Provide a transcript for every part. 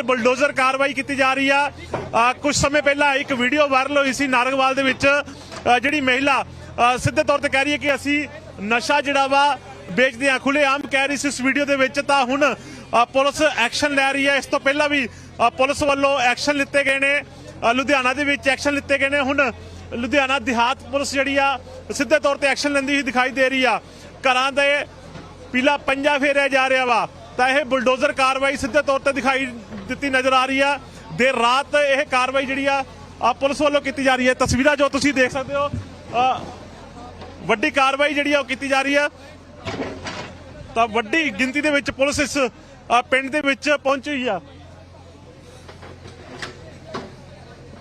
ਫਿਰ ਬੁਲਡੋਜ਼ਰ ਕਾਰਵਾਈ ਕੀਤੀ ਜਾ ਰਹੀ ਆ। ਅ, ਕੁਝ ਸਮੇਂ ਪਹਿਲਾਂ ਇੱਕ ਵੀਡੀਓ ਵਾਇਰਲ ਹੋਈ ਸੀ ਨਾਰੰਗਵਾਲ ਦੇ ਵਿੱਚ। ਜਿਹੜੀ ਮਹਿਲਾ ਸਿੱਧੇ ਤੌਰ ਤੇ ਕਹਿ ਰਹੀ ਹੈ ਕਿ ਅਸੀਂ ਨਸ਼ਾ ਜਿਹੜਾ ਵਾ ਵੇਚਦੇ ਆ ਖੁੱਲ੍ਹੇਆਮ ਕਹਿ ਰਹੀ ਸੀ ਇਸ ਵੀਡੀਓ ਦੇ ਵਿੱਚ। ਤਾਂ ਹੁਣ ਪੁਲਿਸ ਐਕਸ਼ਨ ਲੈ ਰਹੀ ਹੈ। ਇਸ ਤੋਂ ਪਹਿਲਾਂ ਵੀ ਪੁਲਿਸ ਵੱਲੋਂ ਐਕਸ਼ਨ ਲਿੱਤੇ ਗਏ ਨੇ। ਲੁਧਿਆਣਾ ਦੇ ਵਿੱਚ ਐਕਸ਼ਨ ਲਿੱਤੇ ਗਏ ਨੇ। ਹੁਣ ਲੁਧਿਆਣਾ ਦਿਹਾਤ ਪੁਲਿਸ ਜਿਹੜੀ ਆ ਸਿੱਧੇ ਤੌਰ ਤੇ ਐਕਸ਼ਨ ਲੈਂਦੀ ਹੋਈ ਦਿਖਾਈ ਦੇ ਰਹੀ ਆ। ਘਰਾਂ ਦੇ ਪੀਲਾ ਪੰਜਾ ਫੇਰਿਆ ਜਾ ਰਿਹਾ ਵਾ। ਤਾਂ ਇਹ ਬੁਲਡੋਜ਼ਰ ਕਾਰਵਾਈ ਸਿੱਧੇ ਤੌਰ ਤੇ ਦਿਖਾਈ ਦਿੱਤੀ ਨਜ਼ਰ ਆ ਰਹੀ ਆ। ਦੇਰ ਰਾਤ ਇਹ ਕਾਰਵਾਈ ਜਿਹੜੀ ਆ ਪੁਲਿਸ ਵੱਲੋਂ ਕੀਤੀ ਜਾ ਰਹੀ ਹੈ। ਤਸਵੀਰਾਂ ਜੋ ਤੁਸੀਂ ਦੇਖ ਸਕਦੇ ਹੋ ਵੱਡੀ ਕਾਰਵਾਈ ਜਿਹੜੀ ਆ ਉਹ ਕੀਤੀ ਜਾ ਰਹੀ ਆ। ਤਾਂ ਵੱਡੀ ਗਿਣਤੀ ਦੇ ਵਿੱਚ ਪੁਲਿਸ ਇਸ ਪਿੰਡ ਦੇ ਵਿੱਚ ਪਹੁੰਚੀ ਆ।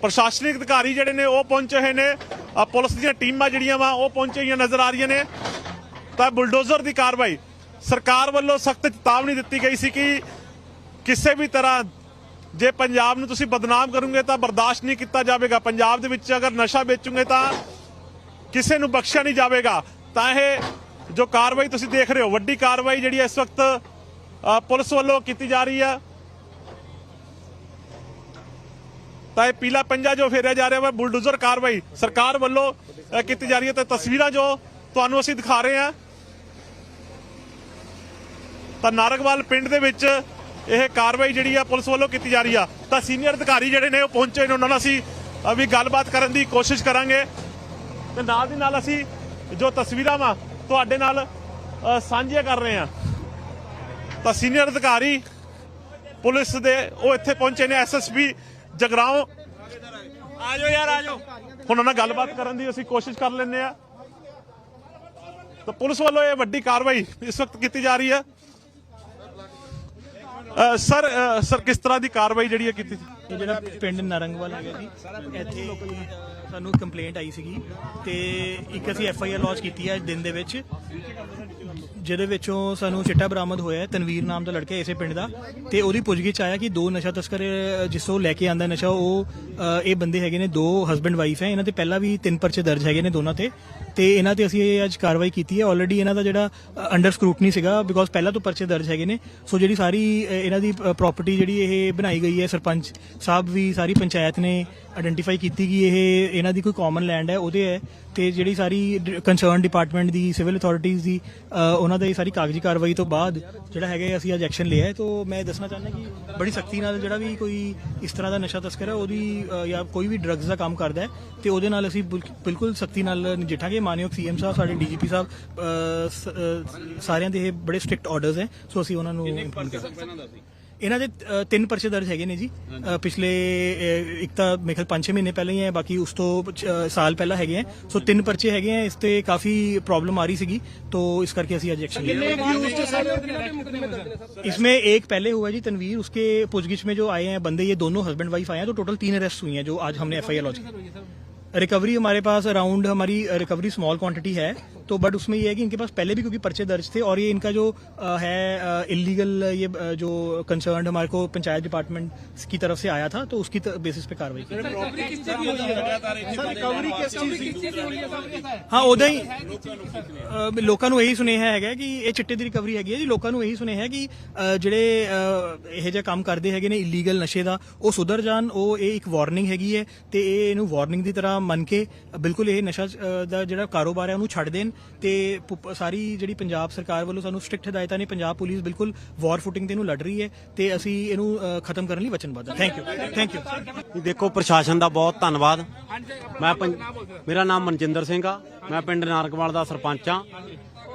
ਪ੍ਰਸ਼ਾਸਨਿਕ ਅਧਿਕਾਰੀ ਜਿਹੜੇ ਨੇ ਉਹ ਪਹੁੰਚੇ ਹੋਏ ਨੇ। ਪੁਲਿਸ ਦੀਆਂ ਟੀਮਾਂ ਜਿਹੜੀਆਂ ਵਾ, ਉਹ ਪਹੁੰਚੀਆਂ ਹੋਈਆਂ ਨਜ਼ਰ ਆ ਰਹੀਆਂ ਨੇ। ਤਾਂ ਬੁਲਡੋਜ਼ਰ ਦੀ ਕਾਰਵਾਈ, ਸਰਕਾਰ ਵੱਲੋਂ ਸਖਤ ਚੇਤਾਵਨੀ ਦਿੱਤੀ ਗਈ ਸੀ ਕਿ ਕਿਸੇ ਵੀ ਤਰ੍ਹਾਂ ਜੇ ਪੰਜਾਬ ਨੂੰ ਤੁਸੀਂ ਬਦਨਾਮ ਕਰੋਗੇ ਤਾਂ ਬਰਦਾਸ਼ਤ ਨਹੀਂ ਕੀਤਾ ਜਾਵੇਗਾ। ਪੰਜਾਬ ਦੇ ਵਿੱਚ ਅਗਰ ਨਸ਼ਾ ਵੇਚੋਗੇ ਤਾਂ ਕਿਸੇ ਨੂੰ ਬਖਸ਼ਿਆ ਨਹੀਂ ਜਾਵੇਗਾ। ਤਾਂ ਇਹ ਜੋ ਕਾਰਵਾਈ ਤੁਸੀਂ ਦੇਖ ਰਹੇ ਹੋ, ਵੱਡੀ ਕਾਰਵਾਈ ਜਿਹੜੀ ਇਸ ਵਕਤ ਪੁਲਿਸ ਵੱਲੋਂ ਕੀਤੀ ਜਾ ਰਹੀ ਹੈ ਤਾਂ ਇਹ ਪੀਲਾ ਪੰਜਾ ਜੋ ਫੇਰਿਆ ਜਾ ਰਿਹਾ ਵਾ, ਬੁਲਡੋਜ਼ਰ ਕਾਰਵਾਈ ਸਰਕਾਰ ਵੱਲੋਂ ਕੀਤੀ ਜਾ ਰਹੀ ਹੈ ਤੇ ਤਸਵੀਰਾਂ ਜੋ ਤੁਹਾਨੂੰ ਅਸੀਂ ਦਿਖਾ ਰਹੇ ਹਾਂ। ਤਾਂ ਨਾਰਗਵਾਲ ਪਿੰਡ ਦੇ ਵਿੱਚ ਇਹ ਕਾਰਵਾਈ ਜਿਹੜੀ ਆ ਪੁਲਿਸ ਵੱਲੋਂ ਕੀਤੀ ਜਾ ਰਹੀ ਆ ਤਾਂ ਸੀਨੀਅਰ ਅਧਿਕਾਰੀ ਜਿਹੜੇ ਨੇ ਉਹ ਪਹੁੰਚੇ ਨੇ ਉਹਨਾਂ ਨਾਲ ਅਸੀਂ ਵੀ ਗੱਲਬਾਤ ਕਰਨ ਦੀ ਕੋਸ਼ਿਸ਼ ਕਰਾਂਗੇ। ਤੇ ਨਾਲ ਦੀ ਨਾਲ ਅਸੀਂ ਜੋ ਤਸਵੀਰਾਂ ਵਾ ਤੁਹਾਡੇ ਨਾਲ ਸਾਂਝੀਆਂ ਕਰ ਰਹੇ ਹਾਂ ਤਾਂ ਸੀਨੀਅਰ ਅਧਿਕਾਰੀ ਪੁਲਿਸ ਦੇ ਉਹ ਇੱਥੇ ਪਹੁੰਚੇ ਨੇ ਐਸਐਸਪੀ ਜਗਰਾਉਂ। ਆਜੋ ਯਾਰ ਆਜੋ। ਹੁਣ ਉਹਨਾਂ ਨਾਲ ਗੱਲਬਾਤ ਕਰਨ ਦੀ ਅਸੀਂ ਕੋਸ਼ਿਸ਼ ਕਰ ਲੈਂਦੇ ਆ। ਤਾਂ ਪੁਲਿਸ ਵੱਲੋਂ ਇਹ ਵੱਡੀ ਕਾਰਵਾਈ ਇਸ ਵਕਤ ਕੀਤੀ ਜਾ ਰਹੀ ਹੈ ਸਰ ਸਰ ਕਿਸ ਤਰ੍ਹਾਂ ਦੀ ਕਾਰਵਾਈ ਜਿਹੜੀ ਹੈ ਕੀਤੀ ਸੀ? ਇਹ ਜਿਹੜਾ ਪਿੰਡ ਨਰੰਗਵਾਲ ਹੈਗਾ ਜੀ ਇੱਥੇ ਸਾਨੂੰ ਕੰਪਲੇਂਟ ਆਈ ਸੀਗੀ ਤੇ ਇੱਕ ਅਸੀਂ ਐਫ ਆਈ ਆਰ ਲੌਂਚ ਕੀਤੀ ਹੈ ਅੱਜ ਦਿਨ ਦੇ ਵਿੱਚ ਜਿਹਦੇ ਵਿੱਚੋਂ ਸਾਨੂੰ ਚਿੱਟਾ ਬਰਾਮਦ ਹੋਇਆ ਹੈ ਤਨਵੀਰ ਨਾਮ ਦਾ ਲੜਕਾ ਇਸੇ ਪਿੰਡ ਦਾ ਤੇ ਉਹਦੀ ਪੁੱਛਗਿੱਛ ਆਇਆ ਕਿ ਦੋ ਨਸ਼ਾ ਤਸਕਰ ਅ, ਲੈ ਕੇ ਆਂਦਾ ਨਸ਼ਾ ਉਹ ਅ, ਇਹ ਬੰਦੇ ਹੈਗੇ ਨੇ ਦੋ ਹਸਬੰਡ ਵਾਈਫ ਹੈ ਇਹਨਾਂ ਤੇ ਪਹਿਲਾਂ ਵੀ ਤਿੰਨ ਪਰਚੇ ਦਰਜ ਹੈਗੇ ਨੇ ਦੋਨਾਂ ਤੇ ਤੇ ਇਹਨਾਂ ਤੇ ਅਸੀਂ ਇਹ ਅੱਜ ਕਾਰਵਾਈ ਕੀਤੀ ਹੈ ਆਲਰੇਡੀ ਇਹਨਾਂ ਦਾ ਜਿਹੜਾ ਅੰਡਰ ਸਕਰੂਟਨੀ ਸੀਗਾ ਬਿਕੋਜ਼ ਪਹਿਲਾਂ ਤੋਂ ਪਰਚੇ ਦਰਜ ਹੈਗੇ ਨੇ ਸੋ ਜਿਹੜੀ ਸਾਰੀ ਅ, ਇਹਨਾਂ ਦੀ ਪ੍ਰਾਪਰਟੀ ਜਿਹੜੀ ਇਹ ਬਣਾਈ ਗਈ ਹੈ ਸਰਪੰਚ ਸਾਹਿਬ ਵੀ ਸਾਰੀ ਪੰਚਾਇਤ ਨੇ ਆਇਡੈਂਟੀਫਾਈ ਕੀਤੀ ਕਿ ਇਹ ਇਹਨਾਂ ਦੀ ਕੋਈ ਕਾਮਨ ਲੈਂਡ ਹੈ ਉਹਦੇ ਹੈ ਤੇ ਜਿਹੜੀ ਸਾਰੀ ਕੰਸਰਨ ਡਿਪਾਰਟਮੈਂਟ ਦੀ ਸਿਵਲ ਅਥਾਰਟੀਆਂ ਦੀ ਉਹਨਾਂ ਦੀ ਸਾਰੀ ਕਾਗਜ਼ੀ ਕਾਰਵਾਈ ਤੋਂ ਬਾਅਦ ਜਿਹੜਾ ਹੈਗਾ ਅਸੀਂ ਅੱਜ ਐਕਸ਼ਨ ਲਿਆ ਹੈ ਤੋਂ ਮੈਂ ਦੱਸਣਾ ਚਾਹੁੰਦਾ ਕਿ ਬੜੀ ਸਖਤੀ ਨਾਲ ਜਿਹੜਾ ਵੀ ਕੋਈ ਇਸ ਤਰ੍ਹਾਂ ਦਾ ਨਸ਼ਾ ਤਸਕਰ ਹੈ ਉਹਦੀ ਜਾਂ ਕੋਈ ਵੀ ਡਰੱਗਸ ਦਾ ਕੰਮ ਕਰਦਾ ਹੈ ਤੇ ਉਹਦੇ ਨਾਲ ਅਸੀਂ ਬਿਲਕ- ਬਿਲਕੁਲ ਸਖਤੀ ਨਾਲ ਨਜਿੱਠਾਂਗੇ। ਮਾਨਯੋਗ ਸੀਐਮ ਸਾਹਿਬ ਸਾਡੇ ਡੀਜੀਪੀ ਸਾਹਿਬ ਸਾਰਿਆਂ ਦੇ ਇਹ ਬੜੇ ਸਟ੍ਰਿਕਟ ਆਰਡਰਸ ਹੈ ਸੋ ਅਸੀਂ ਉਹਨਾਂ ਨੂੰ इन्हों तीन ਅ, ਤਿੰਨ ਪਰਚੇ जी। हाँ पिछले एक तो मेरे ख्याल पाँच ਇੱਕ महीने पहले ही है बाकी उस तो साल पहला है। हाँ सो तीन परचे है ਸਾਲ ਪਹਿਲਾਂ ਹੈਗੇ ਹੈ ਸੋ ਤਿੰਨ ਪਰਚੇ तो इस करके ਅਸੀਂ अज एक्शन इसमें एक पहले हुआ जी तनवीर उसके पूछगिछ में जो आए हैं बंदे ये दोनों हस्बैंड वाइफ आए हैं तो टोटल तीन अरेस्ट हुई हैं जो आज हमने एफ़ आई लॉन्च की। रिकवरी हमारे पास अराउंड हमारी रिकवरी स्मॉल क्वांटिटी है तो बट उसमें ये है कि इनके पास पहले भी क्योंकि पर्चे दर्ज थे और ये इनका जो अ, है इलीगल ये अ, जो कंसर्न हमारे को पंचायत डिपार्टमेंट की तरफ से आया था तो उसकी बेसिस पे कार्रवाई की ਹਾਂ ਉਦਾਂ ਹੀ ਅਹ, ਲੋਕਾਂ ਨੂੰ ਇਹੀ ਸੁਨੇਹਾ ਹੈਗਾ ਕਿ ਇਹ ਚਿੱਟੇ ਦੀ ਰਿਕਵਰੀ ਹੈਗੀ ਹੈ ਜੀ ਲੋਕਾਂ ਨੂੰ ਇਹੀ ਸੁਨੇਹਾ ਹੈ ਕਿ ਅਹ, ਜਿਹੜੇ ਅਹ, ਇਹੋ ਜਿਹਾ ਕੰਮ ਕਰਦੇ ਹੈਗੇ ਨੇ ਇਲੀਗਲ ਨਸ਼ੇ ਦਾ ਉਹ ਸੁਧਰ ਜਾਣ ਉਹ ਇਹ ਇੱਕ ਵਾਰਨਿੰਗ ਹੈਗੀ ਹੈ ਤੇ ਇਹ ਇਹਨੂੰ ਵਾਰਨਿੰਗ ਦੀ ਤਰ੍ਹਾਂ ਮੰਨ ਕੇ ਬਿਲਕੁਲ ਇਹ ਨਸ਼ਾ ਅਹ, ਦਾ ਜਿਹੜਾ ਕਾਰੋਬਾਰ ਹੈ ਉਹਨੂੰ ਛੱਡ ਦੇਣ ਤੇ ਸਾਰੀ ਜਿਹੜੀ ਪੰਜਾਬ ਸਰਕਾਰ ਵੱਲੋਂ ਸਾਨੂੰ ਸਟ੍ਰਿਕਟ ਹਦਾਇਤਾਂ ਨੇ, ਪੰਜਾਬ ਪੁਲਿਸ ਬਿਲਕੁਲ ਵਾਰ ਫੁਟਿੰਗ ਤੇ ਇਹਨੂੰ ਲੜ ਰਹੀ ਹੈ ਤੇ ਅਸੀਂ ਇਹਨੂੰ ਖਤਮ ਕਰਨ ਲਈ ਵਚਨਬੱਧ ਹਾਂ। ਥੈਂਕ ਯੂ ਥੈਂਕ ਯੂ ਦੇਖੋ, ਪ੍ਰਸ਼ਾਸਨ ਦਾ ਬਹੁਤ ਧੰਨਵਾਦ। ਮੈਂ ਮੇਰਾ ਨਾਮ ਮਨਜਿੰਦਰ ਸਿੰਘ ਆ। ਮੈਂ ਪਿੰਡ ਨਾਰਕਵਾਲ ਦਾ ਸਰਪੰਚ ਆ।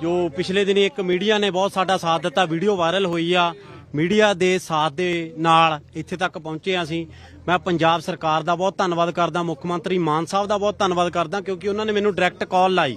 ਜੋ ਪਿਛਲੇ ਦਿਨੀ ਇੱਕ ਮੀਡੀਆ ਨੇ ਬਹੁਤ ਸਾਡਾ ਸਾਥ ਦਿੱਤਾ, ਵੀਡੀਓ ਵਾਇਰਲ ਹੋਈ ਆ। ਮੀਡੀਆ ਦੇ ਸਾਥ ਦੇ ਨਾਲ ਇੱਥੇ ਤੱਕ ਪਹੁੰਚੇ ਹਾਂ ਅਸੀਂ। ਮੈਂ ਪੰਜਾਬ ਸਰਕਾਰ ਦਾ ਬਹੁਤ ਧੰਨਵਾਦ ਕਰਦਾ, ਮੁੱਖ ਮੰਤਰੀ ਮਾਨ ਸਾਹਿਬ ਦਾ ਬਹੁਤ ਧੰਨਵਾਦ ਕਰਦਾ, ਕਿਉਂਕਿ ਉਹਨਾਂ ਨੇ ਮੈਨੂੰ ਡਾਇਰੈਕਟ ਕਾਲ ਲਾਈ।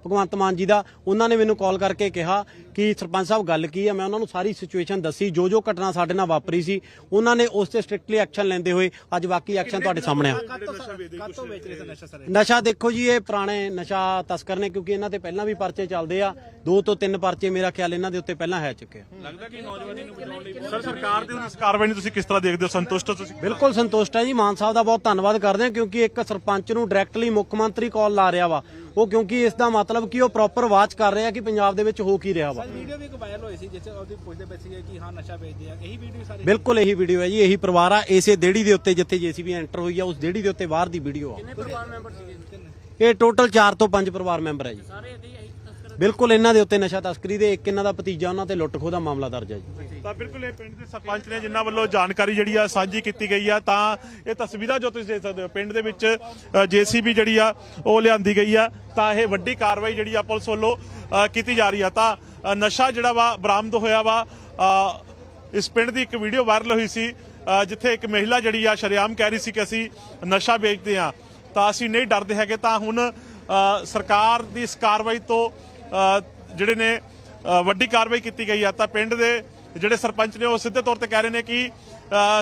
ਭਗਵੰਤ ਮਾਨ ਜੀ ਦਾ ਉਹਨਾਂ ਨੇ ਮੈਨੂੰ ਕਾਲ ਕਰਕੇ ਕਿਹਾ ਕਿ ਸਰਪੰਚ ਸਾਹਿਬ ਗੱਲ ਕੀ ਹੈ? ਮੈਂ ਉਹਨਾਂ ਨੂੰ ਸਾਰੀ ਸਿਚੁਏਸ਼ਨ ਦੱਸੀ ਜੋ ਜੋ ਘਟਨਾ ਸਾਡੇ ਨਾਲ ਵਾਪਰੀ ਸੀ ਉਹਨਾਂ ਨੇ ਉਸ ਤੇ ਸਟ੍ਰਿਕਟਲੀ ਐਕਸ਼ਨ ਲੈਂਦੇ ਹੋਏ ਅੱਜ ਬਾਕੀ ਐਕਸ਼ਨ ਤੁਹਾਡੇ ਸਾਹਮਣੇ ਆ। ਨਸ਼ਾ ਦੇਖੋ ਜੀ ਇਹ ਪੁਰਾਣੇ ਨਸ਼ਾ ਤਸਕਰ ਨੇ ਕਿਉਂਕਿ ਇਹਨਾਂ ਤੇ ਪਹਿਲਾਂ ਵੀ ਪਰਚੇ ਚੱਲਦੇ ਆ। ਦੋ ਤੋਂ ਤਿੰਨ ਪਰਚੇ ਮੇਰਾ ਖਿਆਲ ਇਹਨਾਂ ਦੇ ਉੱਤੇ ਪਹਿਲਾਂ ਹੈ ਚੁੱਕੇ ਆ। ਸਰ ਸਰਕਾਰ ਦੀ ਇਸ ਕਾਰਵਾਈ ਨੂੰ ਤੁਸੀਂ ਕਿਸ ਤਰ੍ਹਾਂ ਦੇਖਦੇ ਹੋ? ਸੰਤੁਸ਼ਟ ਹੋ ਤੁਸੀਂ? ਬਿਲਕੁਲ ਸੰਤੁਸ਼ਟ ਹੈ ਜੀ। ਮਾਨ ਸਾਹਿਬ ਦਾ ਬਹੁਤ ਧੰਨਵਾਦ ਕਰਦੇ ਹਾਂ ਕਿਉਂਕਿ ਇੱਕ ਸਰਪੰਚ ਨੂੰ ਡਾਇਰੈਕਟਲੀ ਮੁੱਖ ਮੰਤਰੀ ਕਾਲ ਲਾ ਰਿਹਾ ਵਾ। ਉਹ ਕਿਉਂਕਿ ਇਸ ਦਾ ਮਤਲਬ ਕਿ ਉਹ ਪ੍ਰੋਪਰ ਵਾਚ ਕਰ ਰਿਹਾ ਕਿ ਪੰਜਾਬ ਦੇ ਵਿੱਚ ਹੋ ਕੀ ਰਿਹਾ ਵਾ। ਵੀਡੀਓ ਵੀ ਇੱਕ ਵਾਇਰਲ ਹੋਈ ਸੀ ਜਿਸ ਉਹਦੀ ਪੁੱਛਦੇ ਪਏ ਸੀਗੇ ਕਿ ਹਾਂ ਨਸ਼ਾ ਵੇਚਦੇ ਆ। ਇਹੀ ਵੀਡੀਓ ਸਾਰੀ ਬਿਲਕੁਲ ਇਹੀ ਵੀਡੀਓ ਹੈ ਜੀ ਇਹੀ ਪਰਿਵਾਰ ਆ ਇਸੇ ਦੇੜੀ ਦੇ ਉੱਤੇ ਜਿੱਥੇ ਜੀਸੀਬੀ ਐਂਟਰ ਹੋਈ ਆ ਉਸ ਦੇੜੀ ਦੇ ਉੱਤੇ ਬਾਹਰ ਦੀ ਵੀਡੀਓ ਆ। ਕਿੰਨੇ ਪਰਿਵਾਰ ਮੈਂਬਰ ਸੀਗੇ? ਇਹ ਟੋਟਲ 4 ਤੋਂ 5 ਪਰਿਵਾਰ ਮੈਂਬਰ ਹੈ ਜੀ। ਬਿਲਕੁਲ ਇਹਨਾਂ ਦੇ ਉੱਤੇ ਨਸ਼ਾ ਤਸਕਰੀ ਦੇ ਇੱਕ ਇਹਨਾਂ ਦਾ ਭਤੀਜਾ, ਉਹਨਾਂ ਤੇ ਲੁੱਟ ਖੋਹ ਦਾ ਮਾਮਲਾ ਦਰਜ ਹੈ ਜੀ। ਤਾਂ ਬਿਲਕੁਲ ਇਹ ਪਿੰਡ ਦੇ ਸਰਪੰਚ ਨੇ ਜਿਨ੍ਹਾਂ ਵੱਲੋਂ ਜਾਣਕਾਰੀ ਜਿਹੜੀ ਆ ਸਾਂਝੀ ਕੀਤੀ ਗਈ ਆ, ਤਾਂ ਇਹ ਤਸਵੀਰਾਂ ਜੋ ਤੁਸੀਂ ਦੇਖ ਸਕਦੇ ਹੋ, ਪਿੰਡ ਦੇ ਵਿੱਚ ਜੀਸੀਬੀ ਜਿਹੜੀ ਆ, ਉਹ ਲਿਆਂਦੀ ਗਈ ਆ, ਤਾਂ ਇਹ ਵੱਡੀ ਕਾਰਵਾਈ ਜਿਹੜੀ ਆ ਪੁਲਿਸ ਵੱਲੋਂ ਕੀਤੀ ਜਾ ਰਹੀ ਆ। ਤਾਂ ਨਸ਼ਾ ਜਿਹੜਾ ਵਾ ਬਰਾਮਦ ਹੋਇਆ ਵਾ ਇਸ ਪਿੰਡ ਦੀ ਇੱਕ ਵੀਡੀਓ ਵਾਇਰਲ ਹੋਈ ਸੀ ਜਿੱਥੇ ਇੱਕ ਮਹਿਲਾ ਜਿਹੜੀ ਆ ਸ਼ਰੇਆਮ ਕਹਿ ਰਹੀ ਸੀ ਕਿ ਅਸੀਂ ਨਸ਼ਾ ਵੇਚਦੇ ਆ। ਤਾਂ ਅਸੀਂ ਨਹੀਂ ਡਰਦੇ ਹੈਗੇ, ਤਾਂ ਹੁਣ ਸਰਕਾਰ ਦੀ ਇਸ ਕਾਰਵਾਈ ਤੋਂ ਜਿਹੜੇ ਨੇ ਵੱਡੀ ਕਾਰਵਾਈ ਕੀਤੀ ਗਈ ਆ, ਤਾਂ ਪਿੰਡ ਦੇ ਜਿਹੜੇ ਸਰਪੰਚ ਨੇ ਉਹ ਸਿੱਧੇ ਤੌਰ ਤੇ ਕਹਿ ਰਹੇ ਨੇ ਕਿ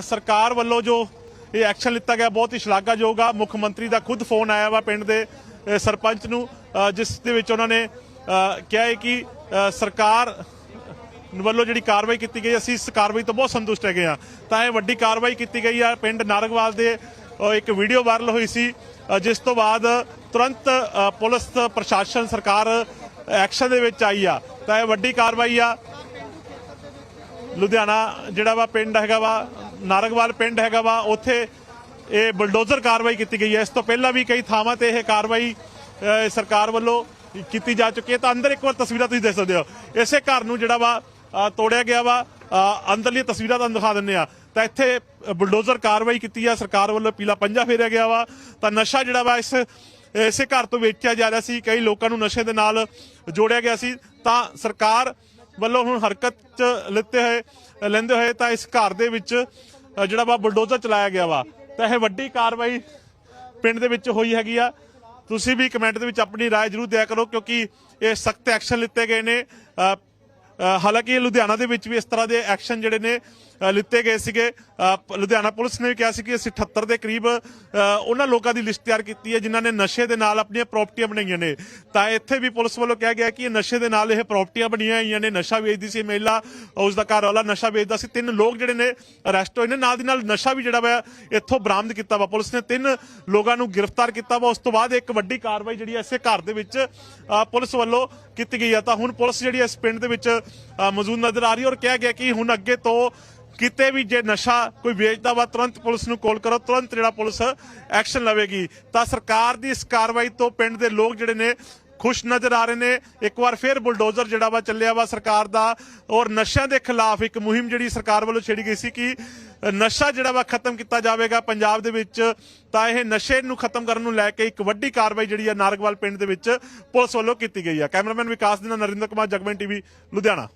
ਸਰਕਾਰ ਵੱਲੋਂ ਜੋ ਇਹ ਐਕਸ਼ਨ ਲਿੱਤਾ ਗਿਆ ਬਹੁਤ ਹੀ ਸ਼ਲਾਘਾਯੋਗ ਆ। ਮੁੱਖ ਮੰਤਰੀ ਦਾ ਖੁਦ ਫੋਨ ਆਇਆ ਵਾ ਪਿੰਡ ਦੇ ਸਰਪੰਚ ਨੂੰ ਜਿਸ ਦੇ ਵਿੱਚ ਉਹਨਾਂ ਨੇ ਕਿਹਾ ਹੈ ਕਿ ਸਰਕਾਰ ਵੱਲੋਂ ਜਿਹੜੀ ਕਾਰਵਾਈ ਕੀਤੀ ਗਈ, ਅਸੀਂ ਇਸ ਕਾਰਵਾਈ ਤੋਂ ਬਹੁਤ ਸੰਤੁਸ਼ਟ ਹੈਗੇ ਆ। ਤਾਂ ਇਹ ਵੱਡੀ ਕਾਰਵਾਈ ਕੀਤੀ ਗਈ ਆ। ਪਿੰਡ ਨਾਰਗਵਾਲ ਦੇ ਇੱਕ ਵੀਡੀਓ ਵਾਇਰਲ ਹੋਈ ਸੀ ਜਿਸ ਤੋਂ ਬਾਅਦ ਤੁਰੰਤ ਪੁਲਿਸ, ਪ੍ਰਸ਼ਾਸਨ, ਸਰਕਾਰ ਐਕਸ਼ਨ ਦੇ ਵਿੱਚ ਆਈ ਆ। ਤਾਂ ਇਹ ਵੱਡੀ ਕਾਰਵਾਈ ਆ। ਲੁਧਿਆਣਾ ਜਿਹੜਾ ਵਾ ਪਿੰਡ ਹੈਗਾ ਵਾ, ਨਾਰਗਵਾਲ ਪਿੰਡ ਹੈਗਾ ਵਾ, ਉੱਥੇ ਇਹ ਬਲਡੋਜ਼ਰ ਕਾਰਵਾਈ ਕੀਤੀ ਗਈ ਹੈ। ਇਸ ਤੋਂ ਪਹਿਲਾਂ ਵੀ ਕਈ ਥਾਵਾਂ ਤੇ ਇਹ ਕਾਰਵਾਈ ਸਰਕਾਰ ਵੱਲੋਂ ਕੀਤੀ ਜਾ ਚੁੱਕੀ ਹੈ। ਤਾਂ ਅੰਦਰ ਇੱਕ ਵਾਰ ਤਸਵੀਰਾਂ ਤੁਸੀਂ ਦੇਖ ਸਕਦੇ ਹੋ। ਇਸੇ ਘਰ ਨੂੰ ਜਿਹੜਾ ਵਾ ਤੋੜਿਆ ਗਿਆ ਵਾ। ਅੰਦਰਲੀ ਤਸਵੀਰਾਂ ਤੁਹਾਨੂੰ ਦਿਖਾ ਦਿੰਨੇ ਆ ਤਾਂ ਇੱਥੇ ਬਲਡੋਜ਼ਰ ਕਾਰਵਾਈ ਕੀਤੀ ਆ। ਸਰਕਾਰ ਵੱਲੋਂ ਪੀਲਾ ਪੰਜਾ ਫੇਰਿਆ ਗਿਆ ਵਾ। ਤਾਂ ਨਸ਼ਾ ਜਿਹੜਾ ਵਾ ਇਸ ਇਸੇ ਘਰ ਤੋਂ ਵੇਚਿਆ ਜਾ ਰਿਹਾ ਸੀ ਕਈ ਲੋਕਾਂ ਨੂੰ ਨਸ਼ੇ ਦੇ ਨਾਲ ਜੋੜਿਆ ਗਿਆ ਸੀ ਤਾਂ ਸਰਕਾਰ ਵੱਲੋਂ ਹੁਣ ਹਰਕਤ ਚ ਲਿੱਤੇ ਹੋਏ ਲੈਂਦੇ ਹੋਏ ਤਾਂ ਇਸ ਘਰ ਦੇ ਵਿੱਚ ਅ, ਜਿਹੜਾ ਵਾ ਬੁਲਡੋਜ਼ਰ ਚਲਾਇਆ ਗਿਆ ਵਾ ਤਾਂ ਇਹ ਵੱਡੀ ਕਾਰਵਾਈ ਪਿੰਡ ਦੇ ਵਿੱਚ ਹੋਈ ਹੈਗੀ ਆ ਤੁਸੀਂ ਵੀ ਕਮੈਂਟ ਦੇ ਵਿੱਚ ਆਪਣੀ رائے ਜਰੂਰ ਦਿਆ ਕਰੋ ਕਿਉਂਕਿ ਇਹ ਸਖਤ ਐਕਸ਼ਨ ਲਿੱਤੇ ਗਏ ਨੇ ਅ, ਅ, ਹਾਲਾਂਕਿ ਇਹ ਲੁਧਿਆਣਾ ਦੇ ਵਿੱਚ ਵੀ ਇਸ ਤਰ੍ਹਾਂ ਦੇ ਐਕਸ਼ਨ ਜਿਹੜੇ ਨੇ ਅ, ਲਿੱਤੇ ਗਏ ਸੀਗੇ। ਲੁਧਿਆਣਾ ਪੁਲਿਸ ਨੇ ਵੀ ਕਿਹਾ ਸੀ ਕਿ ਅਸੀਂ 78 ਦੇ ਕਰੀਬ ਉਹਨਾਂ ਲੋਕਾਂ ਦੀ ਲਿਸਟ ਤਿਆਰ ਕੀਤੀ ਹੈ, ਜਿਨ੍ਹਾਂ ਨੇ ਨਸ਼ੇ ਦੇ ਨਾਲ ਆਪਣੀਆਂ ਪ੍ਰਾਪਰਟੀਆਂ ਬਣਾਈਆਂ ਨੇ। ਤਾਂ ਇੱਥੇ ਵੀ ਪੁਲਿਸ ਵੱਲੋਂ ਕਿਹਾ ਗਿਆ ਕਿ ਇਹ ਨਸ਼ੇ ਦੇ ਨਾਲ ਇਹ ਪ੍ਰਾਪਰਟੀਆਂ ਬਣੀਆਂ ਹੋਈਆਂ ਨੇ। ਨਸ਼ਾ ਵੇਚਦੀ ਸੀ ਮਹਿਲਾ, ਉਸ ਦਾ ਘਰ ਵਾਲਾ ਨਸ਼ਾ ਵੇਚਦਾ ਸੀ। ਤਿੰਨ ਲੋਕ ਜਿਹੜੇ ਨੇ ਅਰੈਸਟ ਹੋਏ ਨੇ। ਨਾਲ ਦੀ ਨਾਲ ਨਸ਼ਾ ਵੀ ਜਿਹੜਾ ਵਾ, ਇੱਥੋਂ ਬਰਾਮਦ ਕੀਤਾ ਵਾ ਪੁਲਿਸ ਨੇ। ਤਿੰਨ ਲੋਕਾਂ ਨੂੰ ਗ੍ਰਿਫਤਾਰ ਕੀਤਾ ਵਾ। ਉਸ ਤੋਂ ਬਾਅਦ ਇੱਕ ਵੱਡੀ ਕਾਰਵਾਈ ਜਿਹੜੀ ਹੈ ਇਸੇ ਘਰ ਦੇ ਵਿੱਚ ਪੁਲਿਸ ਵੱਲੋਂ ਕੀਤੀ ਗਈ ਆ। ਤਾਂ ਹੁਣ ਪੁਲਿਸ ਜਿਹੜੀ ਇਸ ਪਿੰਡ ਦੇ ਵਿੱਚ ਮੌਜੂਦ ਨਜ਼ਰ ਆ ਰਹੀ ਹੈ ਔਰ ਕਿਹਾ ਗਿਆ ਕਿ ਹੁਣ ਅੱਗੇ ਤੋਂ ਕਿਤੇ ਵੀ ਜੇ ਨਸ਼ਾ ਕੋਈ ਵੇਚਦਾ ਵਾ, ਤੁਰੰਤ ਪੁਲਿਸ ਨੂੰ ਕਾਲ ਕਰੋ, ਤੁਰੰਤ ਜਿਹੜਾ ਪੁਲਿਸ ਐਕਸ਼ਨ ਲਵੇਗੀ। ਤਾਂ ਸਰਕਾਰ ਦੀ ਇਸ ਕਾਰਵਾਈ ਤੋਂ ਪਿੰਡ ਦੇ ਲੋਕ ਜਿਹੜੇ ਨੇ ਖੁਸ਼ ਨਜ਼ਰ ਆ ਰਹੇ ਨੇ। ਇੱਕ ਵਾਰ ਫਿਰ ਬੁਲਡੋਜ਼ਰ ਜਿਹੜਾ ਵਾ ਚੱਲਿਆ ਵਾ ਸਰਕਾਰ ਦਾ, ਔਰ ਨਸ਼ਿਆਂ ਦੇ ਖਿਲਾਫ ਇੱਕ ਮੁਹਿੰਮ ਜਿਹੜੀ ਸਰਕਾਰ ਵੱਲੋਂ ਛੇੜੀ ਗਈ ਸੀ ਕਿ ਨਸ਼ਾ ਜਿਹੜਾ ਵਾ ਖਤਮ ਕੀਤਾ ਜਾਵੇਗਾ ਪੰਜਾਬ ਦੇ ਵਿੱਚ। ਤਾਂ ਇਹ ਨਸ਼ੇ ਨੂੰ ਖਤਮ ਕਰਨ ਨੂੰ ਲੈ ਕੇ ਇੱਕ ਵੱਡੀ ਕਾਰਵਾਈ ਜਿਹੜੀ ਆ ਨਾਰਗਵਾਲ ਪਿੰਡ ਦੇ ਵਿੱਚ ਪੁਲਿਸ ਵੱਲੋਂ ਕੀਤੀ ਗਈ ਆ। ਕੈਮਰਾਮੈਨ ਵਿਕਾਸ ਦੇ ਨਾਲ ਨਰਿੰਦਰ ਕੁਮਾਰ, ਜਗਮਨ ਟੀਵੀ, ਲੁਧਿਆਣਾ।